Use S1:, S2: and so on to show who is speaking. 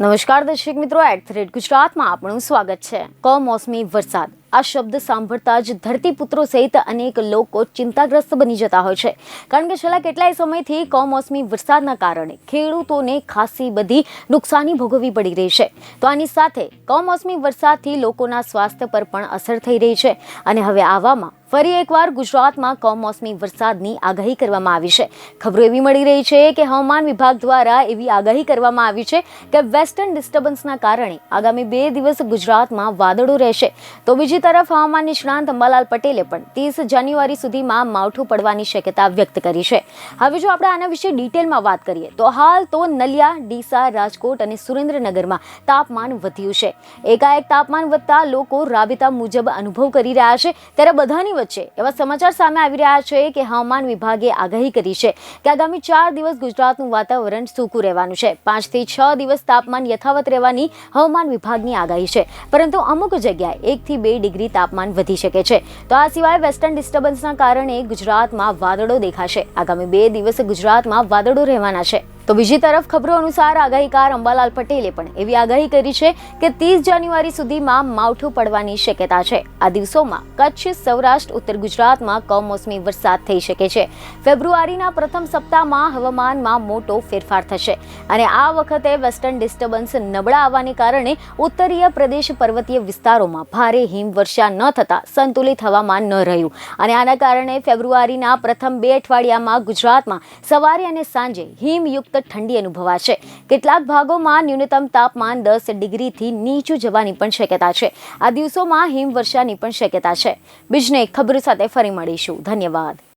S1: નમસ્કાર દર્શક મિત્રો એટ ધ રેટ ગુજરાતમાં આપણું સ્વાગત છે. કમોસમી વરસાદ. આ શબ્દ સાંભળતા જ ધરતીપુત્રો સહિત અનેક લોકો ચિંતાગ્રસ્ત બની જતા હોય છે. કારણ કે છેલ્લા કેટલાય સમયથી કમોસમી વરસાદના કારણે ખેડૂતોને ખાસી બધી નુકસાની ભોગવવી પડી રહી છે. તો આની સાથે કમોસમી વરસાદથી લોકોના સ્વાસ્થ્ય પર પણ અસર થઈ રહી છે અને હવે આવામાં ફરી એકવાર ગુજરાતમાં કમોસમી વરસાદની આગાહી કરવામાં આવી છે. ખબરો એવી મળી રહી છે કે હવામાન વિભાગ દ્વારા એવી આગાહી કરવામાં આવી છે કે વેસ્ટર્ન ડિસ્ટર્બન્સના કારણે આગામી બે દિવસ ગુજરાતમાં વાદળો રહેશે. તો બીજી તરફ હવામાન નિષ્ણાંત અંબાલાલ પટેલે પણ ત્રીસ જાન્યુઆરી સુધીમાં માવઠું પડવાની શક્યતા વ્યક્ત કરી છે. હવે જો આપણે આના વિશે ડિટેલમાં વાત કરીએ, તો હાલ તો નલિયા, ડીસા, રાજકોટ અને સુરેન્દ્રનગરમાં તાપમાન વધ્યું છે. એકાએક તાપમાન વધતા લોકો રાબેતા મુજબ અનુભવ કરી રહ્યા છે. ત્યારે બધાની વચ્ચે એવા સમાચાર સામે આવી રહ્યા છે કે હવામાન વિભાગે આગાહી કરી છે કે આગામી ચાર દિવસ ગુજરાતનું વાતાવરણ સૂકું રહેવાનું છે. પાંચથી છ દિવસ તાપમાન યથાવત રહેવાની હવામાન વિભાગની આગાહી છે. પરંતુ અમુક જગ્યાએ એકથી બે ડિગ્રી તાપમાન વધી શકે છે. તો આ સિવાય વેસ્ટર્ન ડિસ્ટર્બન્સના કારણે ગુજરાતમાં વાદળો દેખાશે. આગામી બે દિવસ ગુજરાતમાં વાદળો રહેવાના છે. તો બીજી તરફ ખબરો અનુસાર આગાહીકાર અંબાલાલ પટેલે પણ એવી આગાહી કરી છે કે ત્રીસ જાન્યુઆરી સુધીમાં માવઠું પડવાની શક્યતા છે. આ દિવસોમાં કચ્છ, સૌરાષ્ટ્ર, ઉત્તર ગુજરાતમાં કમોસમી વરસાદ થઈ શકે છે. ફેબ્રુઆરીના પ્રથમ સપ્તાહમાં હવામાનમાં મોટો ફેરફાર થશે અને આ વખતે વેસ્ટર્ન ડિસ્ટર્બન્સ નબળા આવવાને કારણે ઉત્તરીય પ્રદેશ પર્વતીય વિસ્તારોમાં ભારે હિમવર્ષા ન થતા સંતુલિત હવામાન ન રહ્યું. અને આના કારણે ફેબ્રુઆરીના પ્રથમ બે અઠવાડિયામાં ગુજરાતમાં સવારે અને સાંજે હિમયુક્ત ઠંડી અનુભવાશે. કેટલાક ભાગોમાં ન્યૂનતમ તાપમાન દસ ડિગ્રીથી નીચું જવાની પણ શક્યતા છે. આ દિવસોમાં હિમવર્ષાની પણ શક્યતા છે. બીજને ખબર સાથે ફરી મળીશું. ધન્યવાદ.